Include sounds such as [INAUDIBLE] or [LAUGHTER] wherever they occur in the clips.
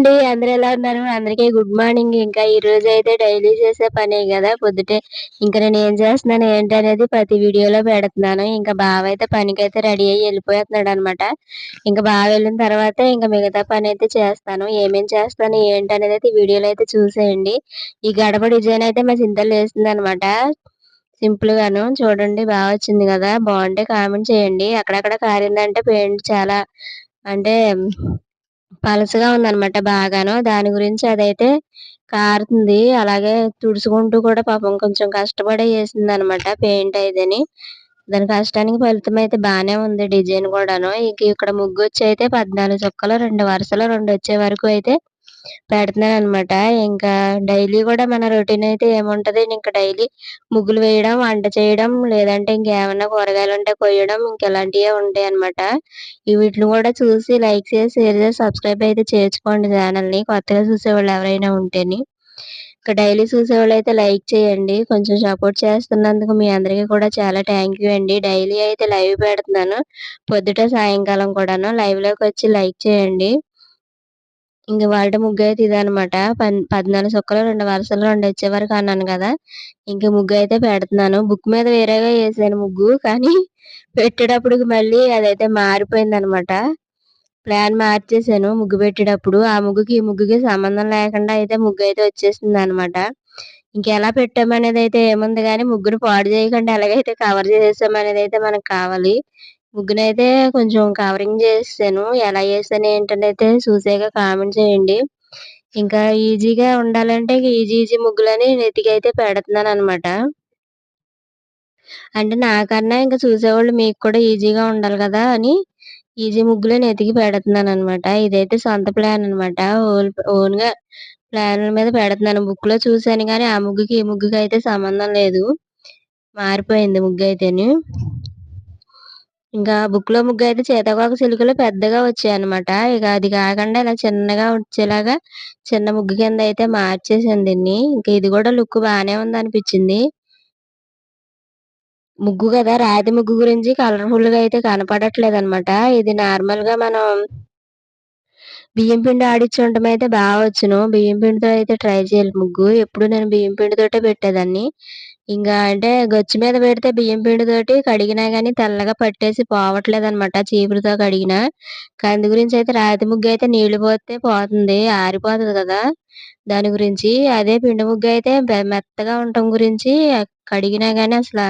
అండి అందరూ ఎలా ఉన్నారు? అందరికీ గుడ్ మార్నింగ్. ఇంకా ఈ రోజు అయితే డైలీ చేసే పనే కదా. పొద్దుటే ఇంకా నేను ఏం చేస్తున్నాను ఏంటి అనేది ప్రతి వీడియోలో పెడుతున్నాను. ఇంకా బావ అయితే పనికి అయితే రెడీ అయ్యి వెళ్ళిపోతున్నాడు అనమాట ఇంకా బావ వెళ్ళిన తర్వాత ఇంకా మిగతా పని అయితే చేస్తాను. ఏమేం చేస్తాను ఏంటి అనేది అయితే వీడియోలో అయితే చూసేయండి. ఈ గడప డిజైన్ అయితే మా చింతలు వేస్తుంది అనమాట సింపుల్ గాను. చూడండి బాగా వచ్చింది కదా. బాగుంటే కామెంట్ చేయండి. అక్కడక్కడ కారిందంటే పెయింట్ చాలా అంటే పలసగా ఉందన్నమాట బాగాను. దాని గురించి అదైతే కారుతుంది. అలాగే తుడుచుకుంటూ కూడా పాపం కొంచెం కష్టపడే వేసింది అనమాట పెయింట్ అయితేని. దాని కష్టానికి ఫలితం అయితే బాగానే ఉంది డిజైన్ కూడాను. ఇక ఇక్కడ ముగ్గు వచ్చి అయితే పద్నాలుగు చుక్కలు రెండు వరుసలు రెండు వచ్చే వరకు అయితే పెడుతున్నాను అనమాట ఇంకా డైలీ కూడా మన రొటీన్ అయితే ఏముంటది? ఇంకా డైలీ ముగ్గులు వేయడం వంట చేయడం లేదంటే ఇంకేమన్నా కూరగాయలు ఉంటే కొయ్యడం ఇంక ఇలాంటివే ఉంటాయి అనమాట వీటిని కూడా చూసి లైక్ చేసి షేర్ చేసి సబ్స్క్రైబ్ అయితే చేసుకోండి ఛానల్ని. కొత్తగా చూసేవాళ్ళు ఎవరైనా ఉంటేని. ఇంకా డైలీ చూసేవాళ్ళు అయితే లైక్ చేయండి. కొంచెం సపోర్ట్ చేస్తున్నందుకు మీ అందరికీ కూడా చాలా థ్యాంక్ యూ అండి. డైలీ అయితే లైవ్ పెడుతున్నాను. పొద్దుట సాయంకాలం కూడాను లైవ్లోకి వచ్చి లైక్ చేయండి. ఇంక వాళ్ళ ముగ్గు అయితే ఇదనమాట పద్నాలుగు సుక్కలు రెండు వరుసలు రెండు వచ్చే వరకు అన్నాను కదా. ఇంక ముగ్గు అయితే పెడుతున్నాను. బుక్ మీద వేరేగా వేసాను ముగ్గు కానీ [LAUGHS] పెట్టేటప్పుడు మళ్ళీ అదైతే మారిపోయింది అనమాట ప్లాన్ మార్చేసాను ముగ్గు పెట్టేటప్పుడు. ఆ ముగ్గుకి ఈ ముగ్గుకి సంబంధం లేకుండా అయితే ముగ్గు అయితే వచ్చేసింది అనమాట ఇంకెలా పెట్టామనేది అయితే ఏముంది కానీ ముగ్గురు పాడు చేయకుండా ఎలాగైతే కవర్ చేసేసామనేది అయితే మనకు కావాలి. ముగ్గునైతే కొంచెం కవరింగ్ చేసాను ఎలా చేసాను ఏంటనైతే చూసాక కామెంట్ చేయండి. ఇంకా ఈజీగా ఉండాలంటే ఈజీ ఈజీ ముగ్గులని నెతికి అయితే పెడుతున్నాను అనమాట అంటే నాకన్నా ఇంకా చూసేవాళ్ళు మీకు కూడా ఈజీగా ఉండాలి కదా అని ఈజీ ముగ్గులే నెతికి పెడుతున్నాను అనమాట ఇదైతే సొంత ప్లాన్ అనమాట ఓన్ ఓన్గా ప్లాన్ల మీద పెడుతున్నాను. బుక్లో చూసాను కానీ ఆ ముగ్గుకి ఈ ముగ్గుకి అయితే సంబంధం లేదు. మారిపోయింది ముగ్గు అయితేని ఇంకా బుక్లో ముగ్గు అయితే చేతకాకు చిలుకలు పెద్దగా వచ్చాయి అనమాట ఇక అది కాకుండా ఇలా చిన్నగా వచ్చేలాగా చిన్న ముగ్గు కింద అయితే మార్చేసాను దీన్ని. ఇంకా ఇది కూడా లుక్ బాగానే ఉంది అనిపించింది ముగ్గు కదా రాతి ముగ్గు గురించి కలర్ఫుల్గా అయితే కనపడట్లేదు అనమాట ఇది నార్మల్గా మనం బియ్యం పిండి ఆడించడం అయితే బాగా వచ్చును బియ్యం పిండితో అయితే ట్రై చేయాలి ముగ్గు. ఎప్పుడు నేను బియ్యం పిండితోటే పెట్టేదాన్ని. ఇంకా అంటే గచ్చు మీద పెడితే బియ్యం పిండితోటి కడిగినా కానీ తెల్లగా పట్టేసి పోవట్లేదు అనమాట చీపురుతో కడిగినా. కంది గురించి అయితే రాతి ముగ్గు అయితే నీళ్ళు పోతే పోతుంది ఆరిపోతుంది కదా. దాని గురించి అదే పిండి ముగ్గు అయితే మెత్తగా ఉండటం గురించి కడిగినా కానీ అసలు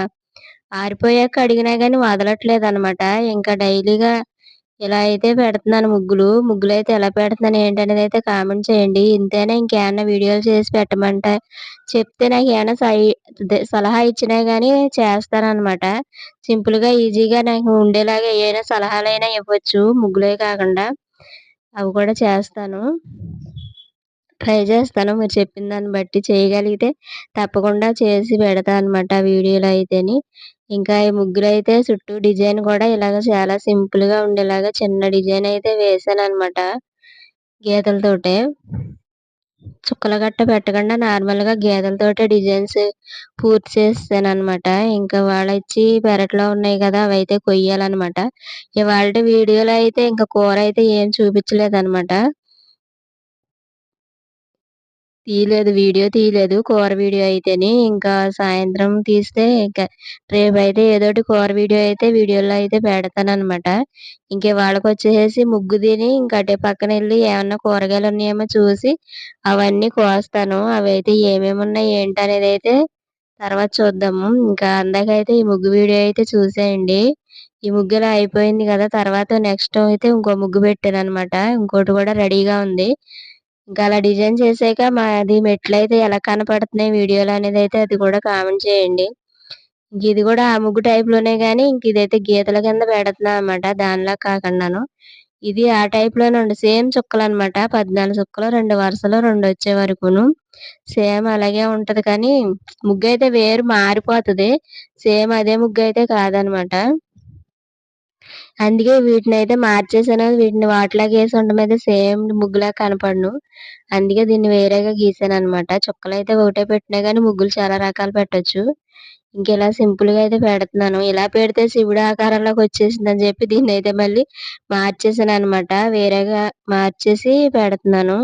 ఆరిపోయాక కడిగినా కానీ వదలట్లేదు అనమాట ఇంకా డైలీగా ఇలా అయితే పెడుతున్నాను ముగ్గులు. ముగ్గులు అయితే ఎలా పెడుతున్నాను ఏంటనేది అయితే కామెంట్ చేయండి. ఇంతేనా ఇంకేమన్నా వీడియోలు చేసి పెట్టమంటే. చెప్తే నాకు ఏమైనా సలహా ఇచ్చినా కానీ చేస్తానమాట సింపుల్గా ఈజీగా నాకు ఉండేలాగా ఏమైనా సలహాలైనా ఇవ్వచ్చు. ముగ్గులే కాకుండా. అవి కూడా చేస్తాను. ట్రై చేస్తాను. మీరు చెప్పిన దాన్ని బట్టి చేయగలిగితే తప్పకుండా చేసి పెడతా అనమాట వీడియోలో అయితేని. ఇంకా ఈ ముగ్గురు అయితే చుట్టూ డిజైన్ కూడా ఇలాగ చాలా సింపుల్గా ఉండేలాగా చిన్న డిజైన్ అయితే వేసాను అనమాట గీతలతోటే. చుక్కల గట్ట పెట్టకుండా నార్మల్గా గీతలతోటే డిజైన్స్ పూర్తి చేస్తాను అనమాట ఇంకా వాళ్ళు ఇచ్చి పెరట్లో ఉన్నాయి కదా అవి అయితే కొయ్యాలన్నమాట. ఇవాళ వీడియోలో అయితే ఇంకా కూర అయితే ఏం చూపించలేదు అనమాట తీయలేదు వీడియో తీయలేదు. కూర వీడియో అయితేనే ఇంకా సాయంత్రం తీస్తే ఇంకా రేపు అయితే ఏదోటి కూర వీడియో అయితే వీడియోలో అయితే పెడతానమాట ఇంకే వాళ్ళకి వచ్చేసి ముగ్గు తిని ఇంకా అటే పక్కన వెళ్ళి ఏమన్నా కూరగాయలు ఉన్నాయేమో చూసి అవన్నీ కోస్తాను. అవి అయితే ఏమేమి ఉన్నాయి ఏంటి అనేది అయితే తర్వాత చూద్దాము. ఇంకా అందాకైతే ఈ ముగ్గు వీడియో అయితే చూసేయండి. ఈ ముగ్గులో అయిపోయింది కదా తర్వాత నెక్స్ట్ అయితే ఇంకో ముగ్గు పెట్టాను అనమాట ఇంకోటి కూడా రెడీగా ఉంది. ఇంకా అలా డిజైన్ చేసాక మాది మెట్లు అయితే ఎలా కనపడుతున్నాయి వీడియోలు అనేది అయితే అది కూడా కామెంట్ చేయండి. ఇంక ఇది కూడా ఆ ముగ్గు టైప్లోనే కానీ ఇంక ఇదైతే గీతల కింద పెడుతున్నా అనమాట దానిలా కాకుండాను. ఇది ఆ టైప్లోనే ఉండే సేమ్ చుక్కలు అనమాట పద్నాలుగు చుక్కలు రెండు వరుసలు రెండు వచ్చే వరకును. సేమ్ అలాగే ఉంటది కానీ ముగ్గు అయితే వేరు మారిపోతుంది. సేమ్ అదే ముగ్గు అయితే కాదనమాట అందుకే వీటిని అయితే మార్చేసాను. వీటిని వాటిలాగా వేసి ఉండడం సేమ్ ముగ్గులా కనపడను. అందుకే దీన్ని వేరేగా గీసాను అనమాట చుక్కలు అయితే ఒకటే పెట్టినా కానీ ముగ్గులు చాలా రకాలు పెట్టచ్చు. ఇంకెలా సింపుల్గా అయితే పెడుతున్నాను. ఇలా పెడితే శివుడు ఆకారంలోకి వచ్చేసిందని చెప్పి దీన్ని అయితే మళ్ళీ మార్చేసాను అనమాట వేరేగా మార్చేసి పెడుతున్నాను.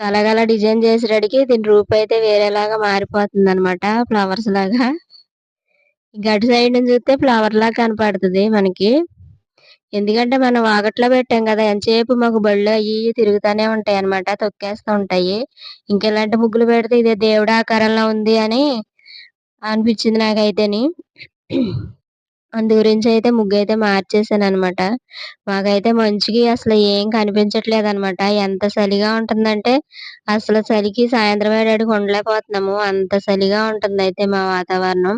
కలగల డిజైన్ చేసేటడికి దీని రూప్ అయితే వేరేలాగా మారిపోతుంది అనమాట ఫ్లవర్స్ లాగా. గటు సైడ్ నుంచి చూస్తే ఫ్లవర్ లాగా కనపడుతుంది మనకి. ఎందుకంటే మనం వాగట్లో పెట్టాం కదా ఎంతసేపు మాకు బళ్ళు అయ్యి తిరుగుతూనే ఉంటాయి అనమాట తొక్కేస్తూ ఉంటాయి. ఇంకెలాంటి ముగ్గులు పెడితే ఇదే దేవుడు ఆకారంలో ఉంది అని అనిపించింది నాకైతేని. అందు గురించి అయితే ముగ్గు అయితే మార్చేసాను అనమాట మాకైతే మంచికి అసలు ఏం కనిపించట్లేదు అనమాట ఎంత చలిగా ఉంటుందంటే అసలు చలికి సాయంత్రం అయ్యేటడికి ఉండలేకపోతున్నాము. అంత చలిగా ఉంటుంది అయితే మా వాతావరణం.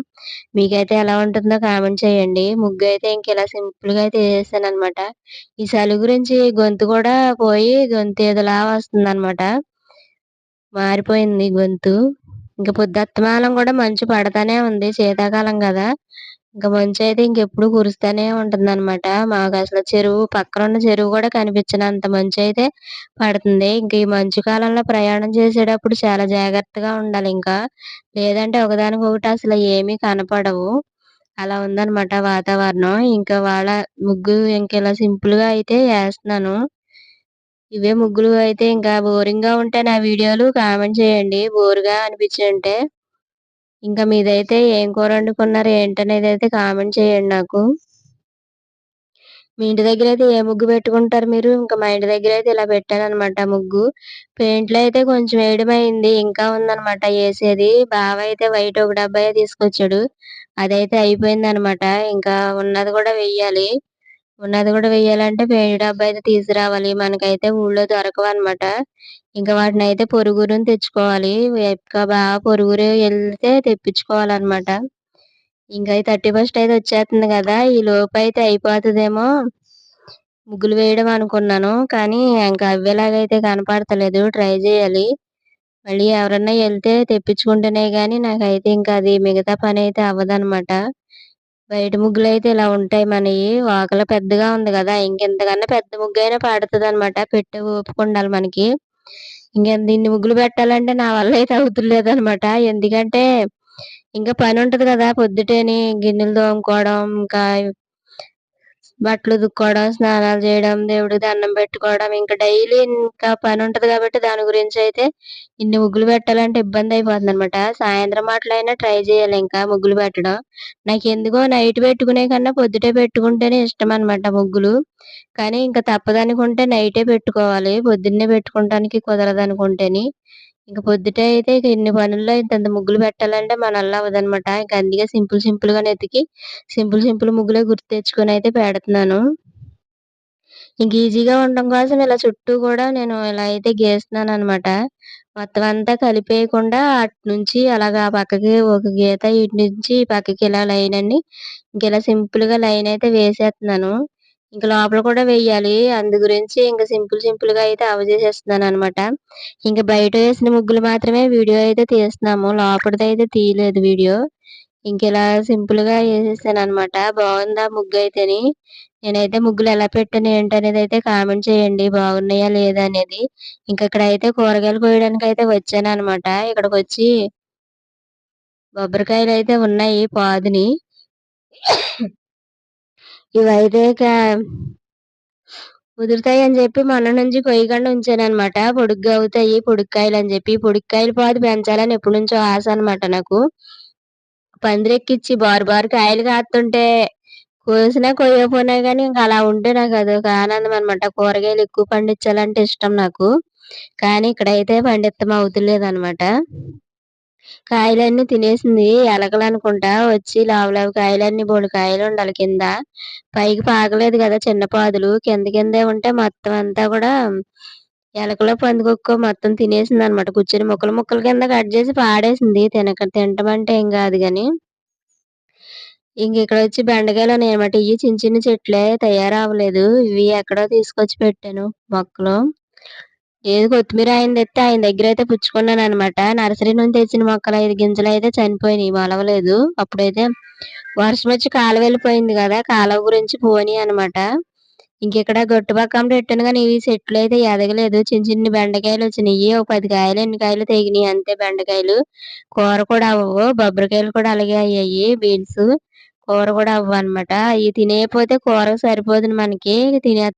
మీకైతే ఎలా ఉంటుందో కామెంట్ చేయండి. ముగ్గు అయితే ఇంక ఇలా సింపుల్గా అయితే వేసేసాను అనమాట ఈ చలి గురించి గొంతు కూడా పోయి గొంతు ఏదోలా వస్తుంది అనమాట మారిపోయింది గొంతు. ఇంకా పొద్దుత్తమానం కూడా మంచు పడతానే ఉంది. శీతాకాలం కదా. ఇంకా మంచు అయితే ఇంకెప్పుడు కురుస్తూనే ఉంటుందన్నమాట. మాకు అసలు చెరువు పక్కన ఉన్న చెరువు కూడా కనిపించినంత మంచు అయితే పడుతుంది. ఇంకా ఈ మంచు కాలంలో ప్రయాణం చేసేటప్పుడు చాలా జాగ్రత్తగా ఉండాలి ఇంకా. లేదంటే ఒకదానికొకటి అసలు ఏమీ కనపడవు. అలా ఉందన్నమాట వాతావరణం. ఇంకా వాళ్ళ ముగ్గు ఇంకా ఇలా సింపుల్గా అయితే వేస్తున్నాను. ఇవే ముగ్గులు అయితే ఇంకా బోరింగ్గా ఉంటే నా వీడియోలు కామెంట్ చేయండి. బోరుగా అనిపించుంటే ఇంకా మీదైతే ఏం కూర వండుకున్నారు? ఏంటనేది అయితే కామెంట్ చేయండి నాకు. మీ ఇంటి దగ్గర అయితే ఏ ముగ్గు పెట్టుకుంటారు మీరు? ఇంకా మా ఇంటి దగ్గర అయితే ఇలా పెట్టాను అనమాట ముగ్గు. పెయింట్లో అయితే కొంచెం వేయడమైంది ఇంకా ఉందనమాట వేసేది బావ అయితే వైట్ ఒక డబ్బాయే తీసుకొచ్చాడు. అదైతే అయిపోయింది అనమాట ఇంకా ఉన్నది కూడా వెయ్యాలి. ఉన్నది కూడా వెయ్యాలంటే పెయింట్ డబ్బా అయితే తీసుకురావాలి. మనకైతే ఊళ్ళో దొరకవు అనమాట ఇంకా వాటిని అయితే పొరుగురుని తెచ్చుకోవాలి. ఇంకా బాగా పొరుగురు వెళ్తే తెప్పించుకోవాలన్నమాట. ఇంకా థర్టీ ఫస్ట్ అయితే వచ్చేస్తుంది కదా ఈ లోపు అయితే అయిపోతుందేమో ముగ్గులు వేయడం అనుకున్నాను. కానీ ఇంకా అవ్వేలాగైతే కనపడతలేదు. ట్రై చేయాలి. మళ్ళీ ఎవరన్నా వెళ్తే తెప్పించుకుంటేనే కానీ నాకైతే ఇంకా అది మిగతా పని అయితే అవ్వదనమాట బయట ముగ్గులు అయితే ఇలా ఉంటాయి మనవి. వాకల పెద్దగా ఉంది కదా ఇంకెంతకన్నా పెద్ద ముగ్గు అయినా పడుతుంది అనమాట పెట్టే ఓపిక ఉండాలి మనకి. ఇంకా దీన్ని ముగ్గులు పెట్టాలంటే నా వల్ల అయితే అవుతులేదు అనమాట ఎందుకంటే ఇంకా పని ఉంటది కదా పొద్దుటేని గిన్నెలు తోముకోవడం ఇంకా బట్టలు ఉతుక్కోవడం స్నానాలు చేయడం దేవుడికి దండం పెట్టుకోవడం ఇంకా డైలీ ఇంకా పని ఉంటది కాబట్టి దాని గురించి అయితే ఇన్ని ముగ్గులు పెట్టాలంటే ఇబ్బంది అయిపోతుంది అనమాట సాయంత్రం మాటలైనా ట్రై చేయాలి ఇంకా ముగ్గులు పెట్టడం. నాకు ఎందుకో నైట్ పెట్టుకునే కన్నా పొద్దుటే పెట్టుకుంటేనే ఇష్టం అనమాట ముగ్గులు. కానీ ఇంకా తప్పదనుకుంటే నైటే పెట్టుకోవాలి. పొద్దున్నే పెట్టుకోవడానికి కుదరదు అనుకుంటేని ఇంకా పొద్దుటే అయితే ఇక ఇన్ని పనుల్లో ఇంతంత ముగ్గులు పెట్టాలంటే మన వల్ల అవ్వదనమాట ఇంకా అందుకే సింపుల్ సింపుల్గా ఎతికి సింపుల్ సింపుల్ ముగ్గులే గుర్తు తెచ్చుకొని అయితే పెడుతున్నాను. ఇంక ఈజీగా ఉండడం కోసం ఇలా చుట్టూ కూడా నేను ఇలా అయితే గీస్తున్నాను అనమాట మొత్తం అంతా కలిపేయకుండా అటు నుంచి అలాగా పక్కకి ఒక గీత ఇటు నుంచి పక్కకి ఇలా లైన్ అన్ని ఇంక ఇలా సింపుల్గా లైన్ అయితే వేసేస్తున్నాను. ఇంక లోపల కూడా వేయాలి అందు గురించి ఇంకా సింపుల్ సింపుల్గా అయితే అవజేసేస్తున్నాను అనమాట ఇంకా బయట వేసిన ముగ్గులు మాత్రమే వీడియో అయితే తీస్తున్నాము. లోపలిది అయితే తీయలేదు వీడియో. ఇంక ఇలా సింపుల్గా వేసేసాను అనమాట బాగుందా ముగ్గు అయితేని? నేనైతే ముగ్గులు ఎలా పెట్టాను ఏంటనేది అయితే కామెంట్ చేయండి. బాగున్నాయా లేదా అనేది. ఇంక ఇక్కడ అయితే కూరగాయలు కోయడానికి అయితే వచ్చాను అనమాట ఇక్కడికి వచ్చి కొబ్బరికాయలు అయితే ఉన్నాయి. పాదుని. ఇవైతే ఇక కుదురుతాయి అని చెప్పి మొన్న నుంచి కొయ్యకుండా ఉంచాను అనమాట పొడుగ్గా అవుతాయి పొడికాయలు అని చెప్పి. పొడికాయలు పాదు పెంచాలని ఎప్పటి నుంచో ఆశ అనమాట నాకు. పందిరెక్కిచ్చి బారు బారు కాయలు కాస్తుంటే కోసినా కొయ్యపోయినా కానీ ఇంకా అలా ఉంటే నాకు అదొక ఆనందం అనమాట కూరగాయలు ఎక్కువ పండించాలంటే ఇష్టం నాకు. కానీ ఇక్కడైతే పండిత్తం అవుతులేదు అనమాట కాయలన్నీ తినేసింది. ఎలకలు అనుకుంటా వచ్చి లావు లావు కాయలన్నీ బోడు కాయలు ఉండాలి కింద. పైకి పాకలేదు కదా చిన్న పాదులు. కింద కిందే ఉంటే మొత్తం అంతా కూడా ఎలకలో పందుకొక్క మొత్తం తినేసింది అనమాట కూర్చొని ముక్కలు ముక్కలు కింద కట్ చేసి పాడేసింది. తినక తింటమంటే ఏం కాదు గాని. ఇంక ఇక్కడ వచ్చి బెండకాయలు ఉన్నాయన్నమాట. ఇవి చిన్న చిన్న చెట్లే తయారవ్వలేదు. ఇవి ఎక్కడో తీసుకొచ్చి పెట్టాను మొక్కలు. ఏది కొత్తిమీర ఆయన తెస్తే ఆయన దగ్గర అయితే పుచ్చుకున్నాను అనమాట నర్సరీ నుంచి తెచ్చిన మొక్కలు ఐదు గింజలు అయితే చనిపోయినాయి మొలవలేదు. అప్పుడైతే వర్షం వచ్చి కాలువ వెళ్ళిపోయింది కదా కాలువ గురించి పోని అనమాట ఇంకెక్కడ గొట్టు పక్కన పెట్టాను కానీ ఇవి చెట్లు అయితే ఎదగలేదు. చిన్న చిన్న బెండకాయలు వచ్చినాయి. ఒక పది కాయలు ఎన్ని కాయలు తెగినాయి అంతే బెండకాయలు. కూర కూడా అవ్వవు. బొబ్బరికాయలు కూడా అలాగే అయ్యాయి. బీన్స్ కూర కూడా అవ్వనమాట ఇవి తినేయపోతే కూర సరిపోతుంది మనకి. తినే